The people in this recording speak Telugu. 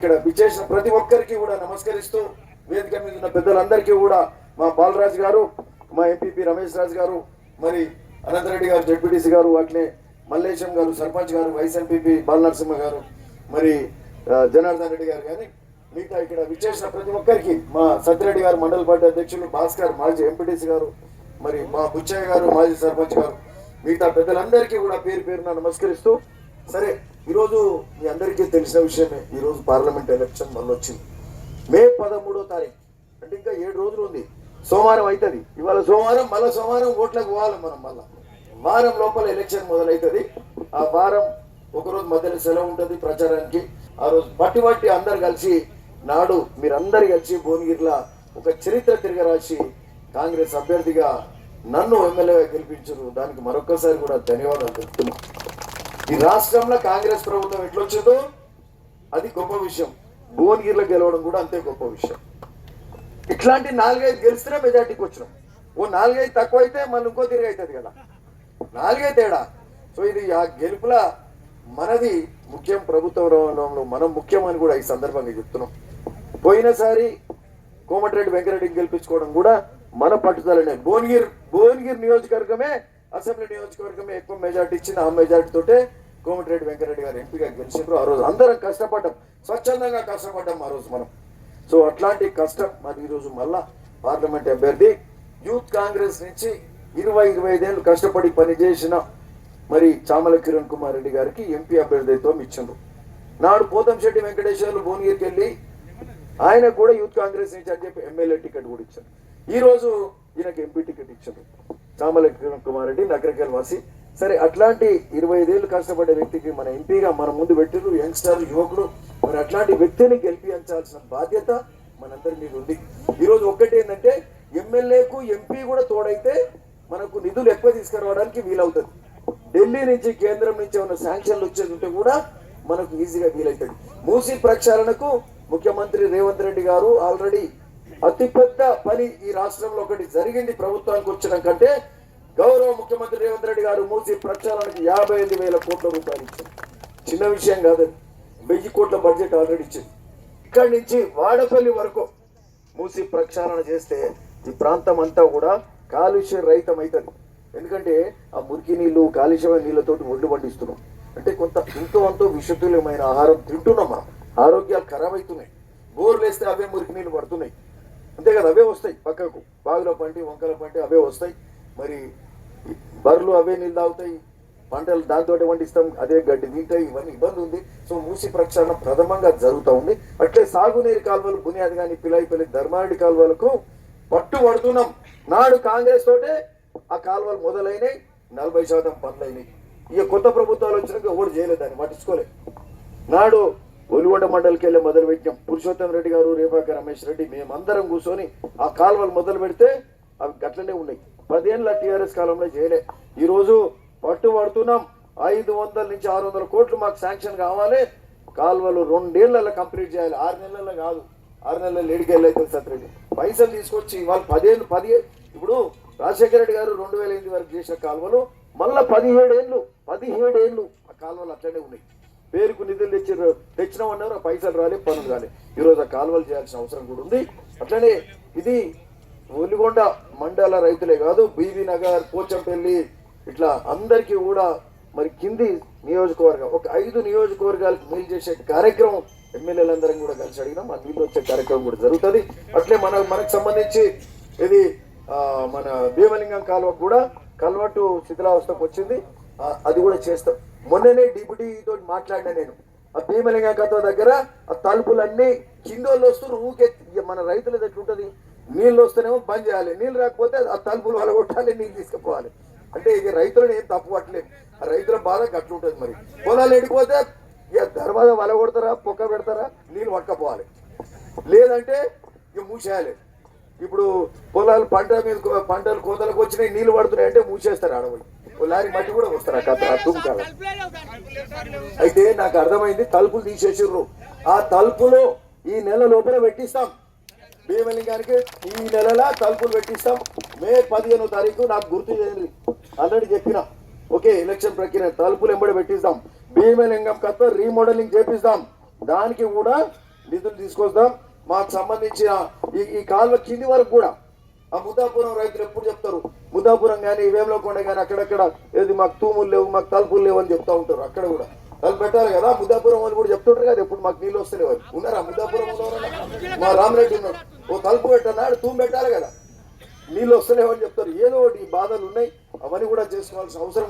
ఇక్కడ విచ్చేసిన ప్రతి ఒక్కరికి కూడా నమస్కరిస్తూ వేదిక మీద ఉన్న పెద్దలందరికీ కూడా మా బాలరాజు గారు మా ఎంపీపీ రమేష్ రాజు గారు మరి అనంతరెడ్డి గారు జడ్పీటీసీ గారు అట్లే మల్లేశం గారు సర్పంచ్ గారు వైస్ ఎంపీపీ బాలనరసింహ గారు మరి జనార్దన్ రెడ్డి గారు కానీ మిగతా ఇక్కడ విచ్చేసిన ప్రతి ఒక్కరికి మా సత్యరెడ్డి గారు మండల పార్టీ అధ్యక్షులు భాస్కర్ మాజీ ఎంపీటీసీ గారు మరి మా బుచ్చయ్య గారు మాజీ సర్పంచ్ గారు మిగతా పెద్దలందరికీ కూడా పేరు పేరున నమస్కరిస్తూ సరే ఈరోజు మీ అందరికీ తెలిసిన విషయమే ఈరోజు పార్లమెంట్ ఎలక్షన్ మళ్ళీ వచ్చింది. మే పదమూడో తారీఖు. అంటే ఇంకా ఏడు రోజులు ఉంది. సోమవారం అవుతుంది ఇవాళ సోమవారం మళ్ళీ సోమవారం ఓట్లకు పోవాలి మనం మళ్ళా. వారం లోపల ఎలక్షన్ మొదలవుతుంది ఆ వారం ఒకరోజు మధ్యలో సెలవు ఉంటుంది ప్రచారానికి. ఆ రోజు బట్టి బట్టి అందరు కలిసి నాడు మీరందరు కలిసి భువనగిరిలో ఒక చరిత్ర తిరగరాసి కాంగ్రెస్ అభ్యర్థిగా నన్ను ఎమ్మెల్యేగా గెలిపించారు. దానికి మరొకసారి కూడా ధన్యవాదాలు చెప్తున్నాను ఈ రాష్ట్రంలో కాంగ్రెస్ ప్రభుత్వం ఎట్లొచ్చిందో అది గొప్ప విషయం. భువనగిరిలో గెలవడం కూడా అంతే గొప్ప విషయం. ఇట్లాంటి నాలుగైదు గెలిస్తేనే మెజార్టీకి వచ్చినాం. ఓ నాలుగైదు తక్కువ అయితే మన ఇంకో తిరిగి అవుతుంది కదా. నాలుగే తేడా. సో ఇది ఆ గెలుపుల మనది ముఖ్యం ప్రభుత్వ రంగంలో మనం ముఖ్యం అని కూడా ఈ సందర్భంగా చెప్తున్నాం. పోయినసారి కోమటిరెడ్డి వెంకరెడ్డిని గెలిపించుకోవడం కూడా మన పట్టుదలనే. భువనగిరి భువనగిరి నియోజకవర్గమే అసెంబ్లీ నియోజకవర్గమే ఎక్కువ మెజార్టీ ఇచ్చిన ఆ మెజార్టీ తోటే కోమటిరెడ్డి వెంకరెడ్డి గారు ఎంపీగా గెలిచిండ్రు ఆ రోజు అందరం కష్టపడ్డాం. స్వచ్ఛందంగా కష్టపడ్డాం ఆ రోజు మనం. సో అట్లాంటి కష్టం మరి ఈరోజు మళ్ళా పార్లమెంట్ అభ్యర్థి యూత్ కాంగ్రెస్ నుంచి ఇరవై ఇరవై ఐదేళ్ళు కష్టపడి పనిచేసిన మరి చామల కిరణ్ కుమార్ రెడ్డి గారికి ఎంపీ అభ్యర్థిత్వం ఇచ్చిండ్రు. నాడు పోతంశెట్టి వెంకటేశ్వర్లు భువనగిరికి వెళ్ళి ఆయన కూడా యూత్ కాంగ్రెస్ నుంచి అని చెప్పి ఎమ్మెల్యే టికెట్ కూడా ఇచ్చారు. ఈరోజు ఈయనకు ఈయనకి ఎంపీ టికెట్ ఇచ్చారు చామల కిరణ్ కుమార్ రెడ్డి నగరకేల్ వాసి సరే అట్లాంటి ఇరవై ఐదేళ్ళు కష్టపడే వ్యక్తికి మన ఎంపీగా మన ముందు పెట్టిరు యంగ్స్టర్ యువకుడు. మరి అట్లాంటి వ్యక్తిని గెలిపించాల్సిన బాధ్యత మనందరి మీద ఉంది. ఈరోజు ఒక్కటి ఏంటంటే ఎమ్మెల్యేకు ఎంపీ కూడా తోడైతే మనకు నిధులు ఎక్కువ తీసుకురావడానికి వీలవుతుంది. ఢిల్లీ నుంచి కేంద్రం నుంచి ఏమైనా శాంక్షన్లు వచ్చేది కూడా మనకు ఈజీగా వీలవుతుంది మూసీ ప్రక్షాళనకు ముఖ్యమంత్రి రేవంత్ రెడ్డి గారు ఆల్రెడీ అతిపెద్ద పని ఈ రాష్ట్రంలో ఒకటి జరిగింది ప్రభుత్వానికి వచ్చిన కంటే గౌరవ ముఖ్యమంత్రి రేవంత్ రెడ్డి గారు మూసి ప్రక్షాళనకు యాభై ఐదు వేల కోట్ల రూపాయలు ఇచ్చారు. చిన్న విషయం కాదు వెయ్యి కోట్ల బడ్జెట్ ఆల్రెడీ ఇచ్చింది ఇక్కడి నుంచి వాడపల్లి వరకు మూసి ప్రక్షాళన చేస్తే ఈ ప్రాంతం అంతా కూడా కాలుష్య రహితం అవుతుంది ఎందుకంటే ఆ మురికి నీళ్ళు కాలుష్యమైన నీళ్ళతోటి ఒడ్లు పండిస్తున్నాం. అంటే కొంత ఎంతో అంతో విషతుల్యమైన ఆహారం తింటున్నాం మనం. ఆరోగ్యాలు ఖరాబ్ అవుతున్నాయి బోర్లు వేస్తే అవే మురికి నీళ్ళు పడుతున్నాయి. అంతే కదా అవే వస్తాయి పక్కకు. బావిలో పంటి వంకల పంటి అవే వస్తాయి. మరి బర్రెలు అవే నీళ్ళు తాగుతాయి పంటలు దాంతో వండిస్తాం అదే గడ్డి తింటాయి ఇవన్నీ ఇబ్బంది ఉంది. సో మూసి ప్రక్షాళన ప్రథమంగా జరుగుతూ ఉంది. అట్లే సాగునీరు కాలువలు బునియాది కానీ పిలాయిపల్లి ధర్మారెడ్డి కాలువలకు పట్టు పడుతున్నాం. నాడు కాంగ్రెస్ తోటే ఆ కాలువలు మొదలైనవి నలభై శాతం పనులైనవి ఇక కొత్త ప్రభుత్వాలు వచ్చినాక ఎవరు చేయలేదు దాన్ని పట్టించుకోలేదు నాడు ఒలిగొండ మండలికి వెళ్ళి మొదలు పెట్టాం పురుషోత్తం రెడ్డి గారు రేపాక రమేష్ రెడ్డి మేమందరం కూర్చొని ఆ కాలువలు మొదలు పెడితే అవి గట్లనే ఉన్నాయి. పదేళ్ళ టీఆర్ఎస్ కాలంలో చేయలే. ఈరోజు పట్టు పడుతున్నాం. ఐదు వందల నుంచి ఆరు వందల కోట్లు మాకు శాంక్షన్ కావాలి. కాలువలు రెండేళ్ళలో కంప్లీట్ చేయాలి. ఆరు నెలల్లో కాదు. ఆరు నెలల్లో ఏడుకేళ్ళు అయితే సత్రెడ్డి పైసలు తీసుకొచ్చి వాళ్ళు పదేళ్ళు పది ఇప్పుడు రాజశేఖర రెడ్డి గారు రెండు వేల ఎనిమిది వరకు చేసిన కాలువలు మళ్ళా పదిహేడేళ్ళు పదిహేడేళ్ళు ఆ కాలువలు అట్లనే ఉన్నాయి. పేరుకు నిధులు తెచ్చి తెచ్చినామన్నారు ఆ పైసలు రాలే పనులు రాలే. ఈరోజు ఆ కాలువలు చేయాల్సిన అవసరం కూడా ఉంది. అట్లనే ఇది ఒలిగొండ మండల రైతులే కాదు బీవీ నగర్ పోచంపల్లి ఇట్లా అందరికీ కూడా మరి కింది నియోజకవర్గం ఒక ఐదు నియోజకవర్గాలకు మేలు చేసే కార్యక్రమం ఎమ్మెల్యేలందరం కూడా కలిసి అడిగినాం. ఆ నీళ్ళు వచ్చే కార్యక్రమం కూడా జరుగుతుంది. అట్లే మన మనకు సంబంధించి ఇది మన భీమలింగం కాలువ కూడా కల్వట్టు శిథిలావస్థకు వచ్చింది. అది కూడా చేస్తాం. మొన్ననే డిప్యూటీతో తోటి మాట్లాడినా నేను. ఆ భీమలింగం కథ దగ్గర ఆ తలుపులన్నీ కిందోళ్ళు వస్తూ ఊకే మన రైతులది ఎట్లుంటది? నీళ్ళు వస్తేనేమో బంద్ చేయాలి. నీళ్ళు రాకపోతే ఆ తలుపులు వలగొట్టాలి నీళ్ళు తీసుకుపోవాలి. అంటే ఇక రైతులను ఏం తప్పు పట్టలేదు ఆ రైతుల బాధ గట్లుంటది మరి. పొలాలు ఎడిపోతే ఇక దర్వాజా వలగొడతారా పొక్క పెడతారా నీళ్ళు పట్టకపోవాలి. లేదంటే ఇక మూసేయాలి. ఇప్పుడు పొలాలు పంట మీద పంటలు కోతలకు వచ్చినాయి నీళ్ళు పడుతున్నాయి అంటే మూసేస్తారు అడవులు ఓ లారీ మట్టి కూడా వస్తారు ఆ కథ అర్థం కాదు అయితే నాకు అర్థమైంది తలుపులు తీసేసిర్రు. ఆ తలుపులు ఈ నెల లోపల పెట్టిస్తాం. భీమలింగానికి ఈ నెలల తలుపులు పెట్టిస్తాం. మే పదిహేనో తారీఖు నాకు గుర్తు చేయండి. ఆల్రెడీ చెప్పిన ఓకే ఎలక్షన్ ప్రక్రియ తలుపులు ఎంబడి పెట్టిస్తాం. భీమలింగం కథ రీమోడలింగ్ చేపిస్తాం. దానికి కూడా నిధులు తీసుకొద్దాం మాకు సంబంధించిన ఈ ఈ కాలువ కింది వరకు కూడా. ఆ ముద్దాపురం రైతులు ఎప్పుడు చెప్తారు? ముద్దాపురం కానీ వేమలకొండ కానీ అక్కడక్కడ ఏది మాకు తూములు లేవు మాకు తలుపులు లేవు అని చెప్తా ఉంటారు అక్కడ కూడా. తలుపు పెట్టాలి కదా? ముద్దాపురం వాళ్ళు కూడా చెప్తుంటారు కదా ఎప్పుడు మాకు నీళ్ళు వస్తలేవు ఉన్నారా ముద్దాపురం మా రామరెడ్డి ఉన్నాడు. ఓ తలుపు పెట్టన్నాడు తూము పెట్టాలి కదా. నీళ్ళు వస్తలేవని చెప్తారు. ఏదో ఒకటి ఈ బాధలు ఉన్నాయి. అవన్నీ కూడా చేసుకోవాల్సిన అవసరం